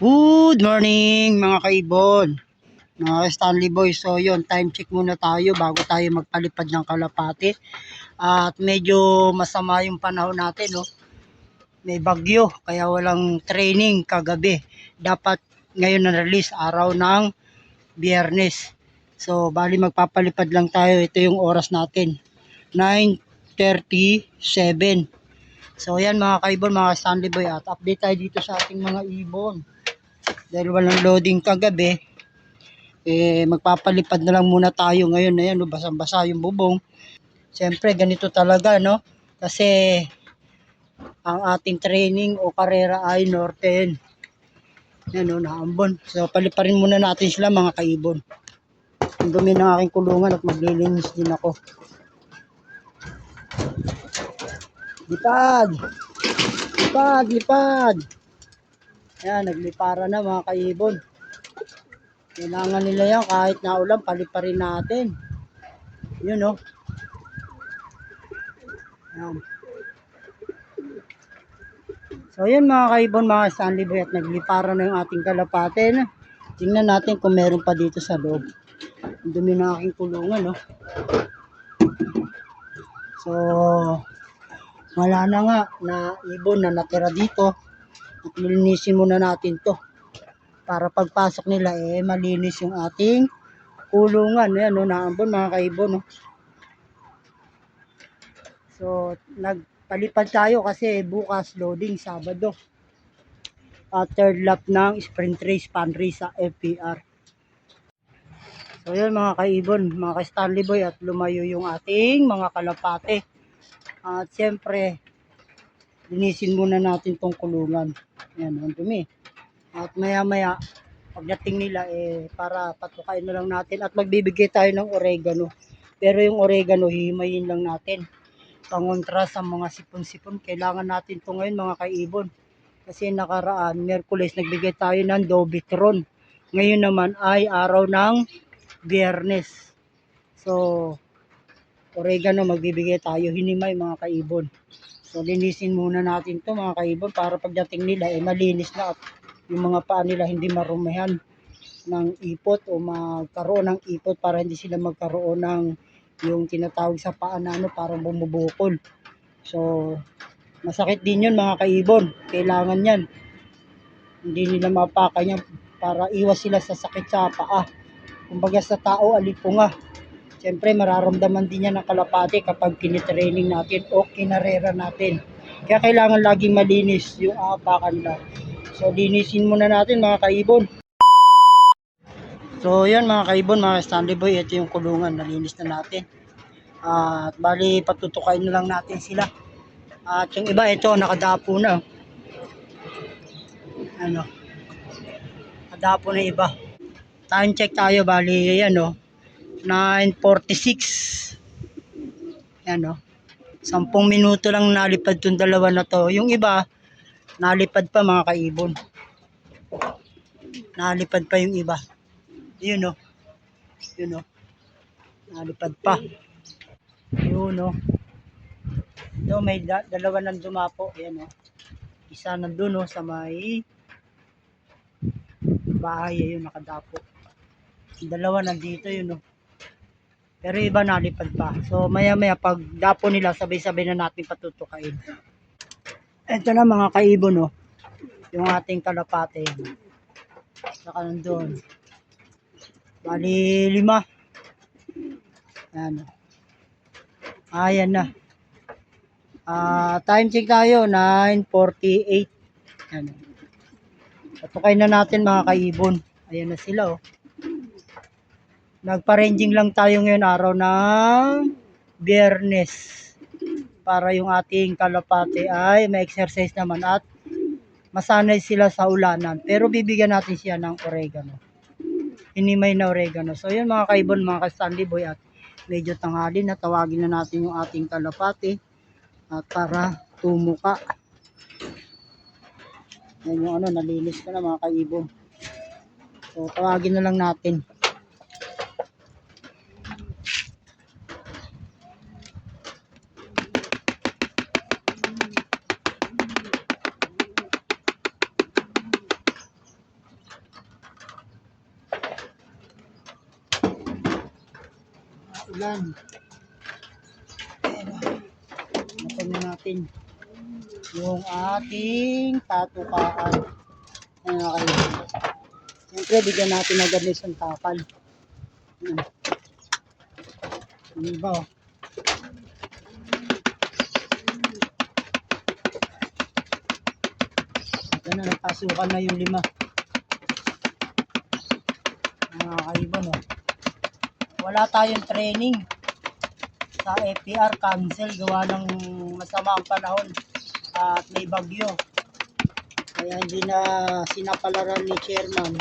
Good morning mga kaibon. Mga Stanley Boys. So yun, time check muna tayo bago tayo magpalipad ng kalapati. At medyo masama yung panahon natin. No? May bagyo kaya walang training kagabi. Dapat ngayon na release araw ng biyernes. So bali magpapalipad lang tayo. Ito yung oras natin. 9.37. So yan mga kaibon, mga Stanley Boy. At update tayo dito sa ating mga ibon dahil walang loading kagabi, eh, magpapalipad na lang muna tayo ngayon na yan, no? basang-basa yung bubong. Siyempre, ganito talaga, no? Kasi, ang ating training o karera ay Norten. Yan, no? Naambon. So, paliparin muna natin sila, mga kaibon. Ang dumi ng aking kulungan at maglilinis din ako. Lipad! Lipad! Lipad! Yan, naglipara na mga kaibon. Kailangan nila yan kahit na ulan, paliparin natin. Yun oh. Yan. So yun mga kaibon, mga Stanley Boy at naglipara na yung ating kalapate. No? Tingnan natin kung meron pa dito sa loob. Ang dumi na aking kulungan, no? So, wala na nga na ibon na natira dito linisin muna natin to. Para pagpasok nila eh malinis yung ating kulungan. Yan no naambon mga kaibon no so nagpalipad tayo kasi bukas loading Sabado. At third lap ng sprint race pan sa FPR so yun mga kaibon mga ka-Stanley Boy at lumayo yung ating mga kalapate. At siyempre linisin muna natin tong kulungan yan, ang dumi. At maya maya, pagdating nila eh, para patukain na lang natin at magbibigay tayo ng oregano. Pero yung oregano, hihimayin lang natin. Pangontra sa mga sipon-sipon, kailangan natin to ngayon mga kaibon. Kasi nakaraan, Merkules, nagbigay tayo ng Dobitron. Ngayon naman ay araw ng Biyernes. So, oregano magbibigay tayo, hinimay mga kaibon. So, linisin muna natin to mga kaibon para pagdating nila, eh, malinis na at yung mga paa nila hindi marumihan ng ipot o magkaroon ng ipot para hindi sila magkaroon ng yung tinatawag sa paa na ano, parang bumubukol. So, masakit din yun mga kaibon. Kailangan yan. Hindi nila mapaka para iwas sila sa sakit sa paa. Kumbaga sa tao, alipunga. Siyempre, mararamdaman din yan ng kalapate kapag kinitraining natin o kinarera natin. Kaya kailangan laging malinis yung aapakan nila. So, linisin muna natin mga kaibon. So, yan mga kaibon, mga Stanley Boy, ito yung kulungan, nalinis na natin. At bali, patutukain na lang natin sila. At yung iba, ito, nakadapo na. Ano? Nakadapo na iba. Time check tayo, bali, yan o. 9.46. Yan o. 10 minuto lang nalipad tong dalawa na to. Yung iba, nalipad pa mga kaibon. Nalipad pa yung iba. Yun o. Yun o. Nalipad pa. Yun o. Ito may da- dalawa nang dumapo. Yan o. Isa nandun o sa may bahay. Ayun nakadapo. Dalawa nandito yun o. Pero iba nalipad pa. So maya maya pag dapo nila sabay-sabay na natin patutukain. Ito na mga kaibon no. Yung ating kalapate. Saka nandun. Bali lima. Yan. Ayan na. Ah, time check tayo 9:48. Yan. Patukain na natin mga kaibon. Ayan na sila oh. Nagpa-ranging lang tayo ngayon araw ng biyernes para yung ating kalapate ay ma-exercise naman at masanay sila sa ulanan. Pero bibigyan natin siya ng oregano. Hinimay na oregano. So yun mga kaibon, mga ka-Stanley Boy at medyo tanghali na tawagin na natin yung ating kalapate at para tumuka. Yan yung ano, nalinis ko na mga kaibon. So tawagin na lang natin. Ulan. Napan na natin yung ating patukaan. Ayan na kayo. Siyempre, bigyan natin agad ng isang takal. Ayan. Ano ba? Ito na, nagpasukan na yung lima. Mga kaiban, no? Wala tayong training sa FPR cancel gawa ng masama ang panahon at may bagyo. Kaya hindi na sinapalaran ni chairman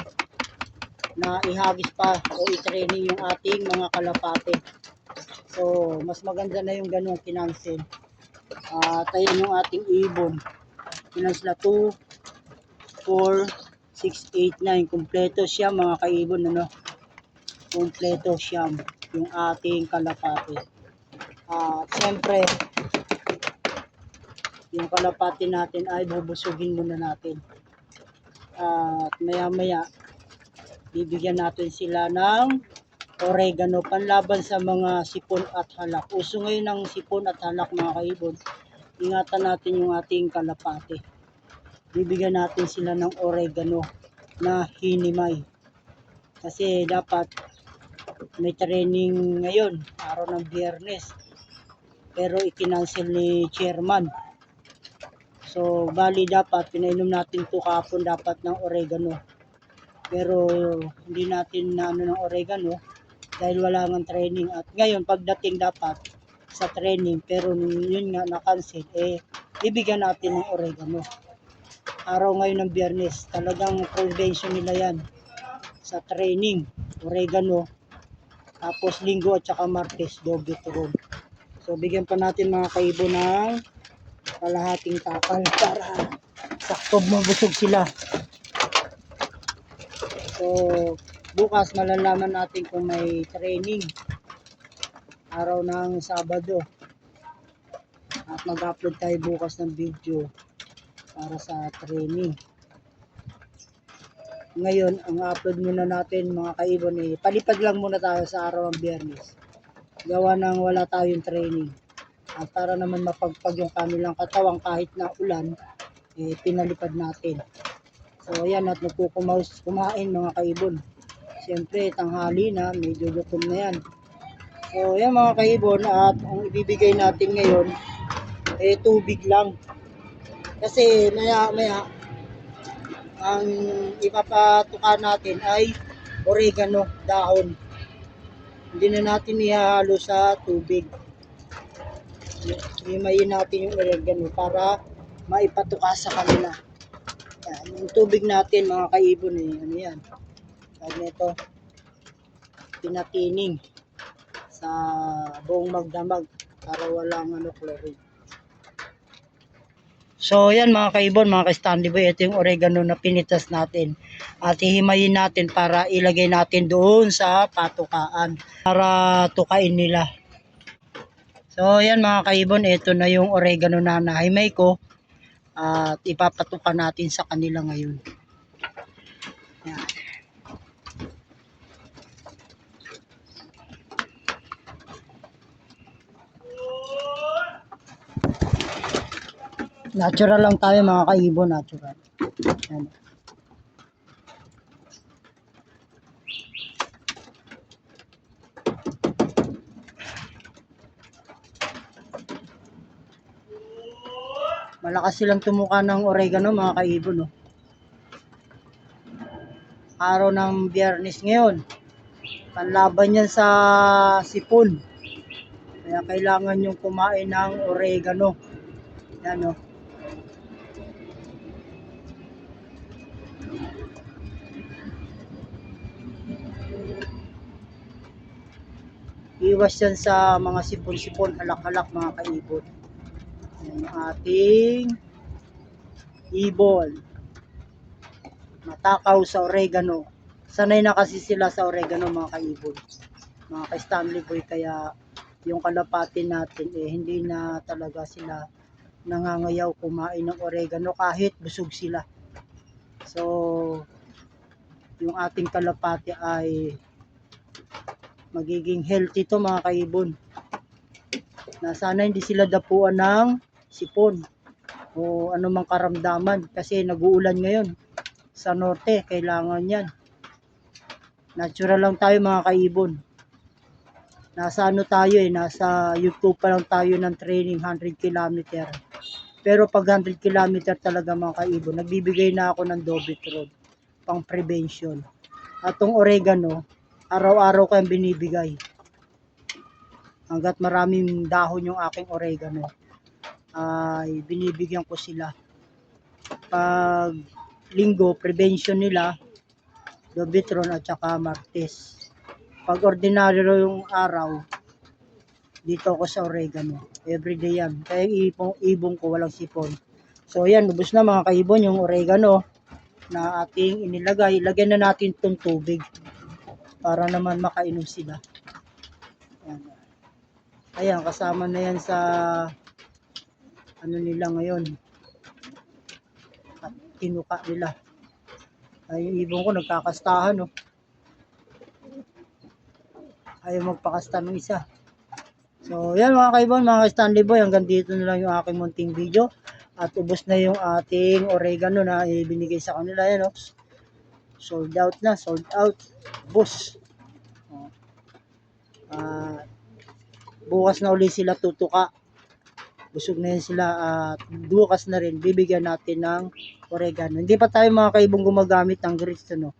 na ihagis pa o i-training yung ating mga kalapate. So, mas maganda na yung ganung kinansel. At ayun yung ating ibon. Kinansel na 2, 4, 6, 8, 9. Kompleto siya mga kaibon. Ano? Kompleto siya yung ating kalapate. At siyempre, yung kalapate natin ay bubusugin muna natin. At maya maya, bibigyan natin sila ng oregano panlaban sa mga sipon at halak. Uso ngayon ng sipon at halak mga kaibon. Ingatan natin yung ating kalapate. Bibigyan natin sila ng oregano na hinimay. Kasi dapat may training ngayon, araw ng biyernes. Pero ikinansel ni chairman. So, bali dapat, pinainom natin to kahapon dapat ng oregano. Pero hindi natin na ano ng oregano dahil wala ng training. At ngayon, pagdating dapat sa training, pero yun nga na-cancel, eh, ibigyan natin ng oregano. Araw ngayon ng biyernes, talagang convention nila yan sa training, oregano, tapos linggo at saka martes, doble turon. So, bigyan pa natin mga kaibo ng kalahating takal para sakto mabusog sila. So, bukas malalaman natin kung may training araw ng Sabado. At mag-upload tayo bukas ng video para sa training. Ngayon, ang upload muna natin mga kaibon eh, palipad lang muna tayo sa araw ng biyernes. Gawa ng wala tayong training. At para naman mapagpag yung kanilang katawan kahit na ulan, eh, pinalipad natin. So ayan at nagkukumaus kumain mga kaibon. Siyempre tanghali na, medyo gutom na yan. So ayan mga kaibon at ang ibibigay natin ngayon eh tubig lang. Kasi maya maya ang ipapatuka natin ay oregano dahon. Hindi na natin ihalo sa tubig. Himayin natin yung oregano para maipatuka sa kanila. Yan, yung tubig natin mga kaibon eh, ano yan. Sabi nito, pinatining sa buong magdamag para walang ano, chlorine. So yan mga kaibon, mga ka-standy boy, ito yung oregano na pinitas natin. At hihimayin natin para ilagay natin doon sa patukaan para tukain nila. So yan mga kaibon, ito na yung oregano na nahimay ko at ipapatukan natin sa kanila ngayon. Yan. Natural lang tayo mga kaibon, natural. Yan. Malakas silang tumuka ng oregano mga kaibon. No? Araw ng biyernes ngayon. Panlaban yan sa sipon. Kaya kailangan yung kumain ng oregano. Yan no. Iwas yan sa mga sipon-sipon, halak-halak mga kaibon. Yan ang ating ibon. Matakaw sa oregano. Sanay na kasi sila sa oregano mga kaibon. Mga ka-Stanley Boy kaya yung kalapati natin eh hindi na talaga sila nangangayaw kumain ng oregano kahit busog sila. So yung ating kalapati ay magiging healthy to mga kaibon. Na sana hindi sila dapuan ng sipon o anumang karamdaman kasi nag-uulan ngayon sa norte, kailangan yan. Natural lang tayo mga kaibon. Nasa ano tayo eh, nasa YouTube pa lang tayo ng training 100 km. Pero pag 100 km talaga mga kaibon, nagbibigay na ako ng Dovitrol pang prevention. At tong oregano, araw-araw ko yung binibigay. Hanggat maraming dahon yung aking oregano, ay binibigyan ko sila. Pag linggo, prevention nila, Dovitron at saka Martes. Pag ordinaryo yung araw, dito ako sa oregano. Everyday yan. Kaya ibong, ibong ko walang sipon. So yan, ubos na mga kaibon yung oregano na ating inilagay. Lagyan na natin itong tubig para naman makainom sila. Ayan. Ayan, kasama na yan sa ano nila ngayon. At tinuka nila. Ay, yung ibon ko nagkakastahan, no. Ayaw magpakasta ng isa. So, yan mga kaibon, mga Stanley Boy, hanggang dito na lang yung aking munting video. At ubos na yung ating oregano na ibinigay sa kanila. Yan, no. Sold out na, sold out. Bus. Oh. Ah, bukas na uli sila tutuka. Busog na yan sila at bukas na rin bibigyan natin ng oregano. Hindi pa tayo mga kaibong gumagamit ng grits ano.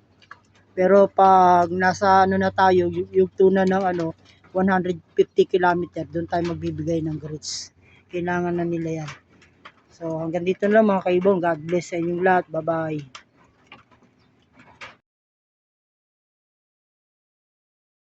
Pero pag nasa ano na tayo, y- yung tuna ng ano 150 km, doon tayo magbibigay ng grits. Kailangan na nila yan. So hanggang dito lang mga kaibong. God bless sa inyong lahat. Bye-bye.